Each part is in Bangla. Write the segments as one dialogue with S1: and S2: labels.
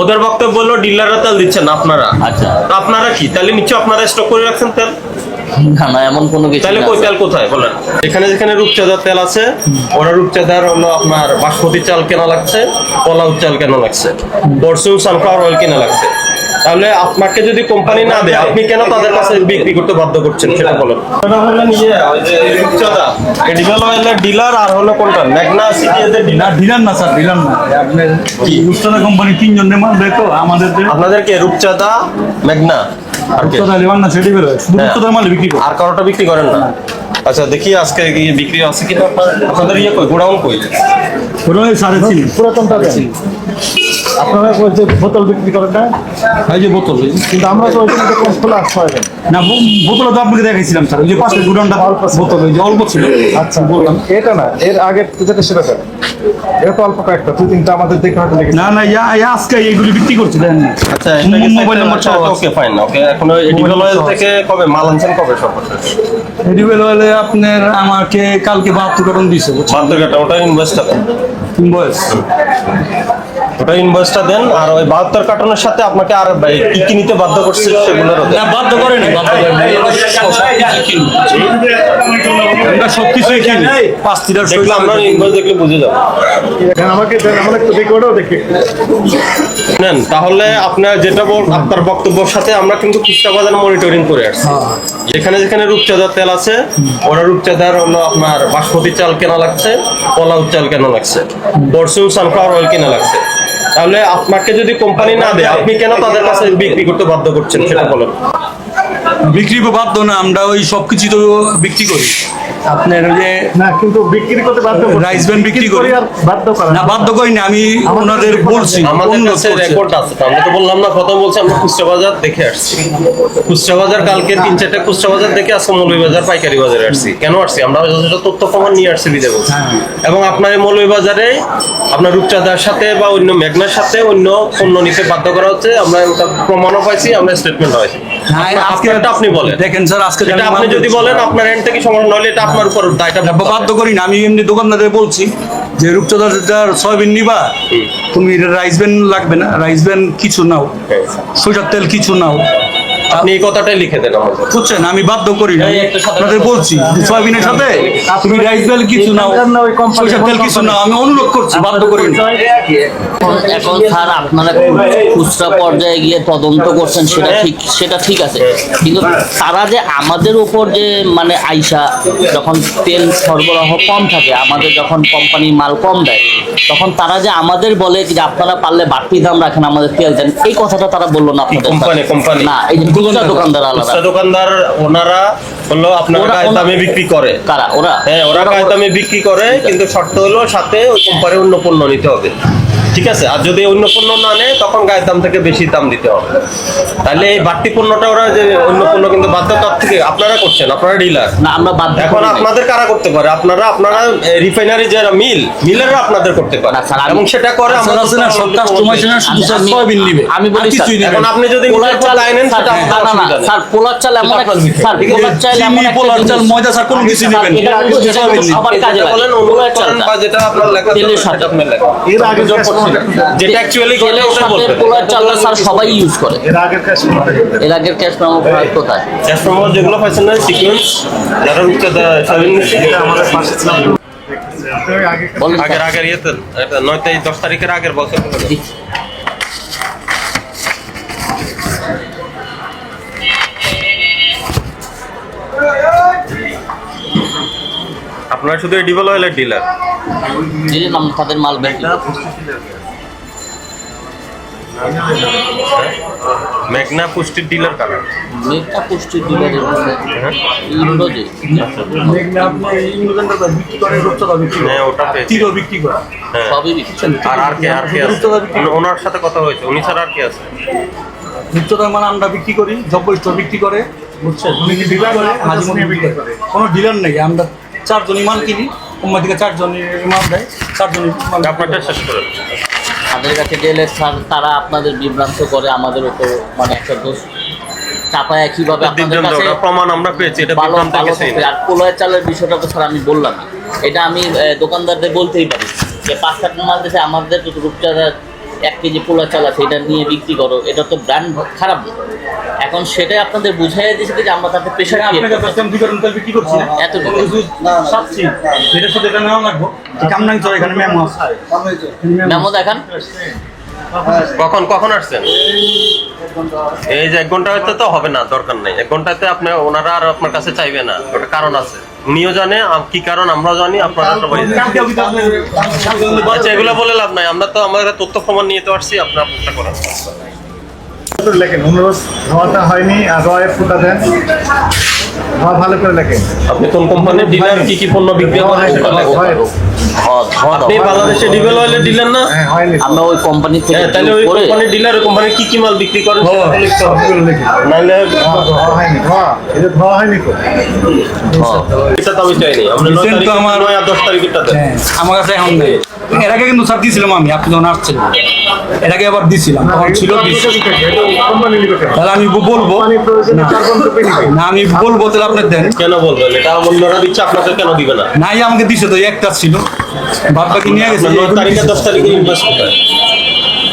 S1: ওদের বক্তব্য বলল ডিলাররা তেল দিচ্ছেন না আপনারা।
S2: আচ্ছা।
S1: তো আপনারা কি? তাহলে নিচে আপনারা স্টক করে রাখছেন তেল?
S2: না না এমন কোনো কিছু
S1: তাহলে কই তেল কোথায় বলেন? এখানে যেখানে রূপচাঁদার তেল আছে ওরা রূপচাঁদার হলো আপনার বাসমতি চাল কেনা লাগছে পোলাও চাল কেনা লাগছে পরশুম সানফ্লাওয়ার অয়েল কেনা লাগছে। তাহলে আপনাকে যদি কোম্পানি না দেয় আপনি কেন তাদের কাছে বিক্রি করতে বাধ্য করছেন? সেটা বলেন। এডিবল অয়েলের ডিলার আর হলো কোনটা ম্যাগনা সিটি এদের ডিলার
S3: ডিলার না স্যার ডিলার না আপনার রূপচাঁদা কোম্পানি তিনজন মাল দেয় তো আমাদের
S1: আপনাদেরকে রূপচাঁদা ম্যাগনা আর?
S3: রূপচাঁদা লেবার না সেটি শুধু
S1: হ্যাঁ।
S3: রূপচাঁদার মাল বিক্রি করে
S1: আর কারোটা বিক্রি করেন না। আচ্ছা দেখি আজকে কি বিক্রি আছে কিনা? আপনাদের ইয়ে কই? গোডাউন কই?
S3: ওটা সাড়ে তিন।
S4: পুরাতনটা আপনারা ওই যে বোতল বিক্রি করেন না?
S3: এই যে বোতল
S4: কিন্তু আমরা তো ওইখানে কম খোলা ছয়
S3: না। বোতল তো আপনাকে দেখাইছিলাম স্যার। ওই যে পাশে গুডাউনটা
S4: অল্প
S3: বোতল ওই যে অল্প ছিল।
S4: আচ্ছা বললাম। এটা না এর আগের যেটা সেটা দেন। এটা তো অল্প কয়েকটা দুই তিনটা আমাদের দেখে হয়তো
S3: না না ইয়া ইয়া আজকে এইগুলি বিক্রি করছে দেন
S1: আচ্ছা
S3: মোবাইল নাম্বার আছে?
S1: Okay fine okay. এখন এডিবল অয়েল থেকে কবে মাল আনছেন? কবে সর্বশেষ?
S3: এডিবেল হলে আপনার আমাকে কালকে বাহাত্তর কার্টন দিয়েছে
S1: বাহাত্তর কাটা ওটা ইনভয়েসটা দেন
S3: বয়স
S1: ওটা ইনভয়েসটা দেন আর ওই বাহাত্তর কার্টনের সাথে আপনাকে আর কি কি নিতে বাধ্য করছে
S3: না বাধ্য করেনি বাধ্য করেনি। আমরা সব কিছুই কিনি। পাঁচ
S1: দেখলে আমরা ইনভয়েস দেখলে বুঝে যাব।
S4: আমাকে দেন আমরা একটু দেখে ওটাও দেখি।
S1: নেন তাহলে আপনার যেটা বল আপনার বক্তব্যের সাথে আমরা কিন্তু খুচরা বাজার মনিটরিং করে আসছি। যেখানে যেখানে রূপচাঁদার তেল আছে ওরা রূপচাঁদার হলো আপনার বাসমতি চাল কেনা লাগছে পোলাও চাল কেনা লাগছে পরশুম সানফ্লাওয়ার অয়েল কেনা লাগছে। তাহলে আপনাকে যদি কোম্পানি না দেয়, আপনি কেন তাদের কাছে বিক্রি করতে বাধ্য করছেন? সেটা বলেন।
S3: বিক্রি বাধ্য না আমরা ওই সব কিছু তো বিক্রি করি। আপনার ওই যে
S4: না কিন্তু বিক্রি করতে বাধ্য।
S3: রাইস ব্যান্ড বিক্রি করি।
S4: আর বাধ্য
S3: না বাধ্য করি না আমি ওনাদের বলছি
S1: আমাদের কাছে রেকর্ড আছে তো আমরা তো বললাম না প্রথম বলছি আমরা খুচরা বাজার দেখে আসছি। খুচরা বাজার কালকে তিন চারটা খুচরা বাজার দেখে আজকে মৌলভী বাজার পাইকারি বাজারে আসছি। কেন আসছি? আমরা যথেষ্ট তথ্য প্রমাণ নিয়ে আসছি বিদে বলছি। এবং আপনার এই মৌলভী বাজারে আপনার রূপচাঁদার সাথে বা অন্য মেঘনার সাথে অন্য পণ্য নিতে বাধ্য করা হচ্ছে। আমরা ওটা প্রমাণও পাইছি আমরা স্টেটমেন্ট
S3: হ্যাঁ,
S1: আপনারটা আপনি বলেন।
S3: দেখেন স্যার আজকে
S1: আপনি যদি বলেন আপনার এন্ড থেকে এটা আপনার উপর দায়টা
S3: বাধ্য করি না আমি এমনি দোকানদারে বলছি যে সয়াবিন নিবা তুমি রাইস ব্যান লাগবে না রাইস ব্যান কিছু নাও সোজার তেল কিছু নাও
S1: আপনি এই কথাটাই লিখে দেন
S3: বুঝছেন? আমি বাধ্য করি না। আপনাদের বলছি সয়াবিনের সাথে তুমি রাইস ব্যান কিছু নাও সরিষার তেল কিছু নাও আমি অনুরোধ করছি বাধ্য করি না।
S2: এখন স্যার আপনারা খুচরা পর্যায়ে গিয়ে তদন্ত করছেন সেটা ঠিক সেটা ঠিক আছে। কিন্তু তারা যে আমাদের উপর যে মানে আইসা যখন তেল সরবরাহ কম থাকে আমাদের যখন কোম্পানি মাল কম দেয় তখন তারা যে আমাদের বলে যে আপনারা পারলে বাড়তি দাম রাখেন আমাদের তেল দেন এই কথাটা তারা বলল না আপনাদের
S1: কোম্পানি, কোম্পানি?
S2: না এই যে খুচরা দোকানদার আলাদা।
S1: খুচরা দোকানদার ওনারা হলো আপনার গায়ে দামে বিক্রি করে।
S2: কারা? ওরা?
S1: হ্যাঁ ওরা গায়ে দামে বিক্রি করে কিন্তু শর্ত হলো সাথে ওই কোম্পানির অন্য পণ্য নিতে হবে। ঠিক আছে আর যদি অন্য পণ্য না নেয় তখন গায়ের দাম থেকে বেশি দাম দিতে হবে তাহলে এই বাড়তি পণ্যটা ওরা যে অন্য পণ্য কিন্তু বাধ্যতার থেকে আপনারা করছেন আপনারা ডিলার
S2: না আমরা বাধ্য
S1: এখন আপনাদের কারা করতে পারে আপনারা আপনারা রিফাইনারি যারা মিল মিলেররা আপনাদের করতে পারে এবং সেটা করে আমরা
S3: সব কাস্টমার সেখানে শুধু
S2: আমি-
S3: সয়াবিন নিবে
S2: আমি বলি
S1: এখন আপনি যদি
S2: পোলার চাল
S1: পথে আইনেন
S2: স্যার,
S1: সেটা
S2: না, না, না,
S1: অসুবিধা নেই।
S2: স্যার পোলার চাল এমন
S1: আপনার।
S2: স্যার পোলার চাল এমন
S3: পোলার চাল, ময়দা, স্যার, কোনো কিছু
S2: স্যার,
S3: নেবেন না।
S2: এটা কিন্তু যেটা
S3: সয়াবিন নিন।
S2: সবার কাজে লাগে।
S1: বলেন
S2: পোলার
S1: বা যেটা আপনার লেখা
S2: তেলের সাথে।
S1: সেটা আপনি লেখেন।
S4: এর আগে
S1: অভিযোগ করছি না। যেটা অ্যাকচুয়ালি
S2: সাথে পোলার চালটা স্যার সবাই ইউজ করে।
S4: এর আগের কাজ
S2: এর আগের ক্যাশ মেমো কোথায়?
S1: ট্রান্সফর্মার যেগুলো পাইছেন না সিকোয়েন্স যারা হচ্ছে
S4: আমাদের পাশে ছিল।
S1: আগের আগের ইয়েতে নয় তারিখ দশ তারিখের আগের বছর। আপনারা শুধু এডিবল ডিলার
S2: নাম তাদের মাল বেশি
S1: মেঘনা পুষ্টির ডিলার কারা?
S2: মেঘটা পুষ্টি ডিলারের ইন্দ্রজি
S1: হ্যাঁ। ওটা পেয়েছি।
S3: তিরও বিক্রি করে।
S1: হ্যাঁ।
S2: সবই বিক্রি
S1: আর আর কে আর কে আছে? ওন- ওনার সাথে কথা হয়েছে। উনি ছাড়া আর কে আছে?
S3: নিত্যতার মানে আমরা বিক্রি করি স্টোর বিক্রি করে। বুঝছেন? উনি কি ডিলার করে মাঝে মধ্যে বিক্রি করে। কোনো ডিলার নেই। আমরা চারজনই মাল কিনি। কোম্পানি থেকে চারজনই মাল দেয়। চারজনই মাল
S1: আপনারটা শেষ করেন
S2: তাদের কাছে গেলে স্যার তারা আপনাদের বিভ্রান্ত করে আমাদের উপর মানে একটা দোষ চাপায় কীভাবে আপনাদের কাছে
S1: প্রমাণ আমরা পেয়েছি এটা বিভ্রান্ত
S2: আর পোলয় চালের বিষয়টা তো স্যার আমি বললাম এটা আমি দোকানদারদের বলতেই পারি যে পাঁচ সাত মাল দেশে আমাদের যত রূপচাঁদা এক কেজি পোলা চাল আছে এটা নিয়ে বিক্রি করো এটা তো ব্র্যান্ড খারাপ না। এখন সেটাই আপনাদের বুঝাই দিয়েছে যে আমরা তাতে প্রেশার
S3: আপনার কাছে আমি বিতরণ তেল বিক্রি করছি। কিছু সাচ্ছি যেটা শুধু এটা নেওয়া লাগবো? কামনাং চলে এখানে মেমো আছে।
S2: মেমো দেখান।
S1: কখন কখন আসছেন? এই যে এক ঘণ্টা হয়তো তো হবে না দরকার নেই। এক ঘন্টাতে আপনি ওনারা আর আপনার কাছে চাইবে না ওটা কারণ আছে। উনিও জানে কি কারণ আমরাও জানি, আপনারা আচ্ছা এগুলো বলে লাভ নাই। আমরা তো আমাদের তথ্য প্রমাণ নিয়ে তো আসছি, আপনার প্রশ্ন করেন।
S5: লেখেন, অনুরোধ, হওয়াটা হয়নি রয়ে ফুটা দেন। ধোয়া ভালো করে লেখেন।
S1: আপনি কোন কোম্পানির ডিলার কি কি পণ্য বিক্রি করেন? সেটা লেখেন।
S5: হয়।
S2: ধোয়া ধোয়া দাও
S1: আপনি বাংলাদেশে ডিবেল অয়েলের ডিলার না?
S5: হ্যাঁ
S2: আমরা ওই কোম্পানি থেকে
S1: হ্যাঁ তাহলে ওই কোম্পানির ডিলার ওই কোম্পানির কি কি মাল বিক্রি করেন সেটা লিখতে হবে। নাহলে
S5: ধোয়া ধোয়া হয়নি ধোয়া এটা ধোয়া হয়নি তো।
S1: এটা তো আমি চাইনি। আমরা নয় তারিখ
S3: আমার-
S1: নয় আর দশ তারিখের
S3: হ্যাঁ আমার কাছে এখন নেই। এর আগে কিন্তু স্যার দিয়েছিলাম আমি আপনি যখন আসছিলেন এর আগে আবার দিয়েছিলাম তখন ছিল তাহলে আমি বলব না। আমি বলব তাহলে আপনি দেন।
S1: কেন বলবেন? এটা অন্যরা দিচ্ছে আপনাকে কেন দিবে না?
S3: নাই আমাকে দিছে তো একটা ছিল। বাদ বাকি নিয়ে গেছে।
S1: নয় তারিখে দশ তারিখে ইনভেস্ট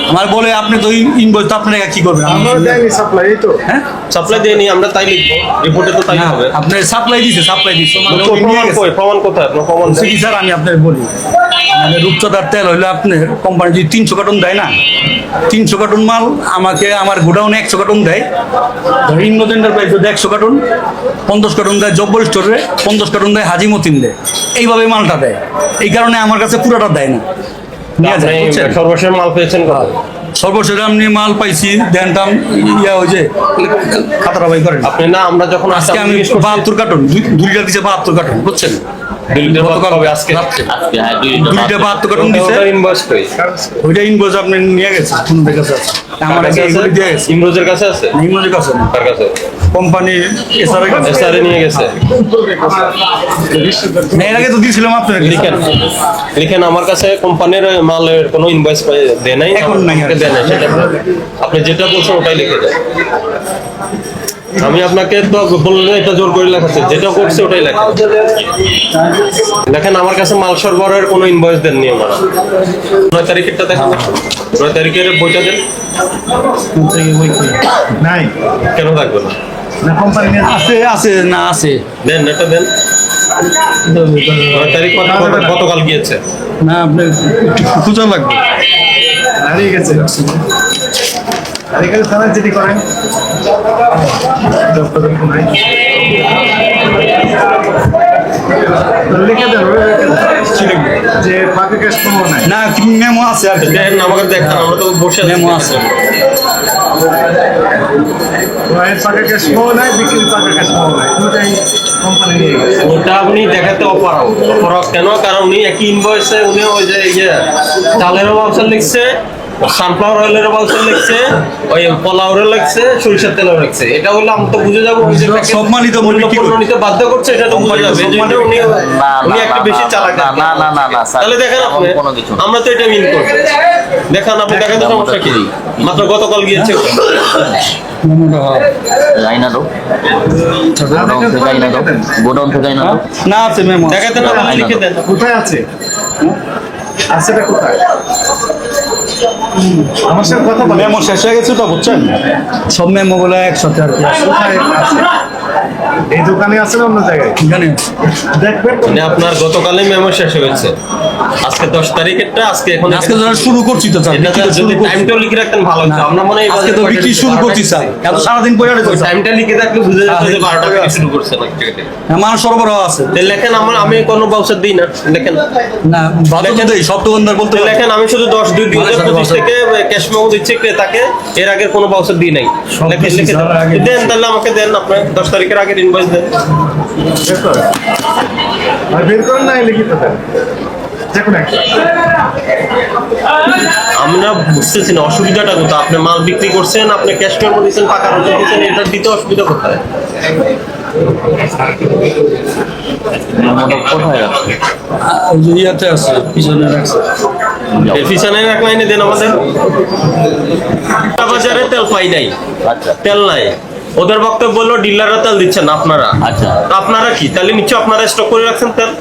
S3: আমার বলে আপনি তো ইনভয়েস তো আপনারা কি করবেন? আমি-
S5: আমরা দেয়নি সাপ্লাই তো।
S3: হ্যাঁ?
S1: সাপ্লাই দেয়নি আমরা তাই লিখব। রিপোর্টে তো তাই হবে।
S3: আপনার সাপ্লাই দিছে সাপ্লাই দিছে। মানে
S1: প্রমাণ কই? প্রমাণ কোথায়? আপনার প্রমাণ দেন।
S3: কি স্যার আমি আপনাকে বলি। মানে রূপচর্দার তেল হইলে আপনার কোম্পানি যদি তিনশো কার্টন দেয় না তিনশো কার্টন মাল আমাকে আমার গোডাউনে একশো কার্টন দেয়। ধর ইন্ডোজেন্ডার প্রাইস যদি একশো কার্টন পঞ্চাশ কার্টন দেয় জব্বল স্টোরে পঞ্চাশ কার্টন দেয় হাজি মতিন দেয় এইভাবে মালটা দেয়। এই কারণে আমার কাছে পুরোটা দেয় না। নিয়ে যায়
S1: আপনি
S3: বুঝছেন?
S1: সর্বশেষ মাল পেয়েছেন কত?
S3: সর্বশেষ মাল পাইছি দেনটাম ইয়া ওই যে খাতারা করেন।
S1: আপনি না আমরা যখন
S3: আজকে আমি বাহাত্তর কার্টন
S2: হ্যাঁ দুই লিটার
S3: বাহাত্তর। কার্টন আপনি নিয়ে গেছে।
S1: ইমরোজের কাছে আছে?
S3: ইনভয়েসের কাছে না।
S1: কাছে?
S3: কোম্পানি এসআর কাছে।
S1: এসআরে নিয়ে গেছে।
S3: এর আগে তো দিয়েছিলাম আপনার
S1: লিখেন। লিখেন আমার কাছে কোম্পানির মালের কোনো ইনভয়েস দেয় নাই।
S3: এখন নাই
S1: দেয় নাই সেটা আপনি যেটা বলছেন ওটাই লিখে দেন। আমি আপনাকে তো বললে এটা জোর করে লেখাচ্ছে যেটা করছে ওটাই লেখা। দেখেন আমার কাছে মাল সরবরাহের কোনো ইনভয়েস দেননি ওনারা। নয় তারিখেরটা দেখেন। নয় তারিখের বইটা দেন।
S5: নাই।
S1: কেন থাকবে না?
S5: না কোম্পানি
S3: আছে আছে না আছে।
S1: দেন এটা দেন। নয় তারিখ কত গতকাল গিয়েছে?
S3: না আপনার একটু খুঁজা লাগবে।
S5: হারিয়ে গেছে। এখানে থানায় যেটি করেন। লিখে। যে নাই।
S3: না মেমো আছে আর
S1: দেন আমাকে দেখান আমরা তো বসে
S3: মেমো আছে।
S5: ওয়ের ফাঁকা ক্যাশ কোনো নাই বিক্রির ফাঁকা ক্যাশ কোনো নাই। দুটাই কোম্পানি নিয়ে গেছে।
S1: ওটা আপনি দেখাতে অপারগ। অপারগ কেন? কারণ উনি একই ইনভয়েসে উনি ওই যে ইয়ে চালেরও লিখছে সানফ্লাওয়ার অয়েলের বাউচার লিখছে ওই পোলাওরের লিখছে সরিষার তেলের লিখছে এটা হলে আমি তো বুঝে যাব উনি যে তাকে
S3: সব মালই তো
S1: অন্য
S3: বিক্রি করে।
S1: পণ্য নিতে বাধ্য করছে এটা তো বুঝে যাবে। যে উনি উনি একটু বেশি চালাক
S2: না, না, না, না, না,
S1: তাহলে দেখেন আপনি
S2: কোনো কিছু
S1: আমরা তো এটা মিন করব দেখান আপনি দেখাতে
S2: মেমোটা
S1: সমস্যা কি? মাত্র গতকাল গিয়েছে।
S3: মেমোটা
S2: আইনা দাও গোডাউন থেকে আইনা দাও গোডাউন থেকে আইনা দাও
S3: না আছে মেমো
S1: দেখাতে না লিখে দেন।
S5: কোথায় আছে? আছে এটা কোথায়? আমার সাথে কথা বলে।
S3: মেমো শেষ হয়ে গেছে তো বুঝছেন? সব মেমো গুলো একসাথে আর কি
S5: কোথায় আছে এই দোকানে আছে না অন্য জায়গায়?
S3: এখানে
S5: দেখবেন
S1: মানে আপনার গতকালে মেমো শেষ হয়েছে আজকে দশ তারিখেরটা আজকে এখন
S3: আজকে যারা শুরু করছি তো স্যার।
S1: এটা যদি
S3: শুরু
S1: লিখে রাখতেন ভালো হতো। আমরা মনে হয়
S3: আজকে তো বিক্রি শুরু করছি স্যার। এত পরে স্যার।
S1: টাইমটা লিখে রাখলে বুঝে যেত যে
S3: হ্যাঁ,
S1: বারোটা থেকে শুরু করছে না টিকিটে
S3: মাল সরবরাহ আছে।
S1: লেখেন আমার আমি কোনো বাউচার দিই না লেখেন।
S3: না দেই সব দোকানদার বলতে
S1: লেখেন আমি শুধু দশ দুই দুই হাজার
S3: বাউচার,
S1: পঁচিশ
S3: বাউচার।
S1: থেকে ক্যাশ মেমো দিচ্ছি ক্রেতাকে। এর আগের কোনো বাউচার দিই নাই। লেখেন লিখে দেন। তাহলে আমাকে দেন আপনার দশ তারিখের আগের ইনভয়েস দেন।
S5: বের করেন। আর বের করেন না লিখিত দেন। যে
S1: আমরা বুঝতেছি না অসুবিধাটা কোথায়? আপনি মাল বিক্রি করছেন আপনি ক্যাশ মেমো দিচ্ছেন টাকা রোজা দিচ্ছেন এটা দিতে অসুবিধা কোথায়?
S2: মেমোটা কোথায় রাখছো
S3: ওই যে ইয়াতে আছে পিছনে রাখছে।
S1: পিছনে এক দেন আমাদের। বাজারে তেল পাই নাই।
S2: আচ্ছা।
S1: তেল নাই। ওদের বক্তব্য বলল ডিলাররা তেল দিচ্ছেন না আপনারা।
S2: আচ্ছা।
S1: তো আপনারা কি? তাহলে নিশ্চয় আপনারা স্টক করে রাখছেন তেল?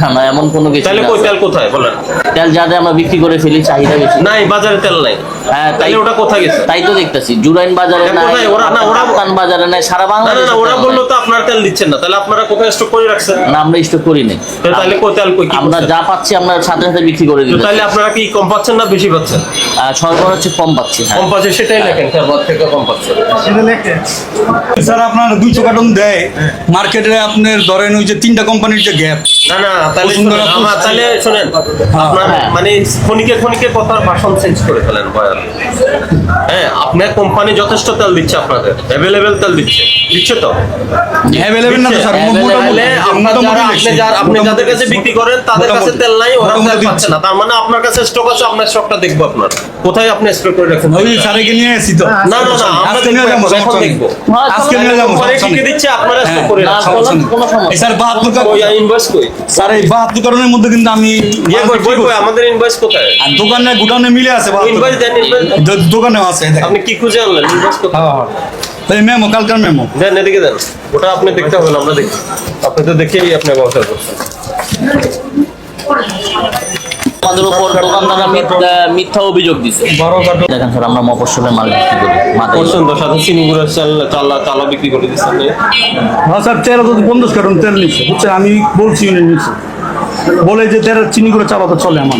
S2: না না এমন কোনো কিছু
S1: তাহলে তেল কোথায়? বলেন।
S2: তেল যাদের আমরা বিক্রি করে ফেলি চাহিদা বেশি।
S1: নাই বাজারে তেল নাই।
S2: হ্যাঁ তাই
S1: ওটা কোথায় গেছে?
S2: তাই তো দেখতেছি জুরাইন বাজারে
S1: ওরা- না, ওরা-
S2: কাপ্তান বাজারে নাই সারা
S1: না না ওরা বলল তো আপনার তেল দিচ্ছেন না তাহলে আপনারা কোথায় স্টক করে রাখছেন?
S2: না আমরা স্টক করি নাই।
S1: তাহলে কই তেল কই
S2: আমরা যা পাচ্ছি আমরা সাথে সাথে বিক্রি করে দিই
S1: তাহলে আপনারা কি কম পাচ্ছেন না বেশি পাচ্ছেন?
S2: সরকার হচ্ছে কম পাচ্ছি হ্যাঁ।
S1: কম পাচ্ছে সেটাই লেখেন। থেকে কম
S5: সেটা লেখেন।
S3: স্যার আপনার দুইশো কার্টন দেয়। মার্কেটে আপনার ধরেন ওই যে তিনটা কোম্পানির যে গ্যাপ।
S1: না না তাহলে শোনেন আপনার
S2: হ্যাঁ।
S1: মানে ক্ষণিকে ক্ষণিকে কথার ভাষণ চেঞ্জ করে ফেলেন হ্যাঁ আপনার কোম্পানি যথেষ্ট তেল দিচ্ছে আপনাদের। অ্যাভেলেবেল তেল দিচ্ছে। দিচ্ছে তো?
S3: অ্যাভেলেবেল না তো স্যার মোটামুটি
S1: আপনি যারা আপনি যাদের কাছে বিক্রি করেন তাদের কাছে তেল নাই ওরা তেল পাচ্ছে না। তার মানে আপনার কাছে স্টক আছে আপনার স্টকটা দেখব আপনার। কোথায় আপনি স্টক করে রাখছেন?
S3: ওই স্যারেকে নিয়ে আসি তো।
S1: না না না আমরা
S3: নিয়ে যাব
S1: এখন দেখব।
S3: আজকে নিয়ে যাব
S1: কোম্পানি দিচ্ছে আপনারা স্টক
S3: হ্যাঁ,
S1: করে রাখছেন।
S3: স্যার বাহাত্তর
S1: ওই ইনভয়েস কই?
S3: স্যার এই বাহাত্তর কারণের মধ্যে কিন্তু আমি
S1: ইয়ে কই কই? আমাদের ইনভয়েস কোথায়?
S3: আর দোকানে গুডাউনে মিলে আছে।
S1: ইনভয়েস দেন
S3: দোকানেও আছে
S1: আপনি কি খুঁজে আনলেন?
S3: হ্যাঁ হ্যাঁ। তাই মেমো কালকার মেমো।
S1: দেন এদিকে দেন। ওটা আপনি দেখতে হবে না আমরা দেখি। আপনি তো দেখেই আপনি ব্যবসা করছেন।
S2: আমাদের উপর দোকানদাররা মিথ্যা মিথ্যা অভিযোগ দিছে
S3: বারো
S2: দেখেন স্যার আমরা মফস্বলের মাল বিক্রি করি। মাথায়
S1: সাথে চিনি গুঁড়োর চাল চালা চালা বিক্রি করে দিচ্ছেন
S3: হ্যাঁ স্যার তো পঞ্চাশ কার্টন তেল নিচ্ছে। বুঝছেন আমি বলছি উনি নিচ্ছে। বলে যে তেরো চিনি করে চালাতে চলে আমার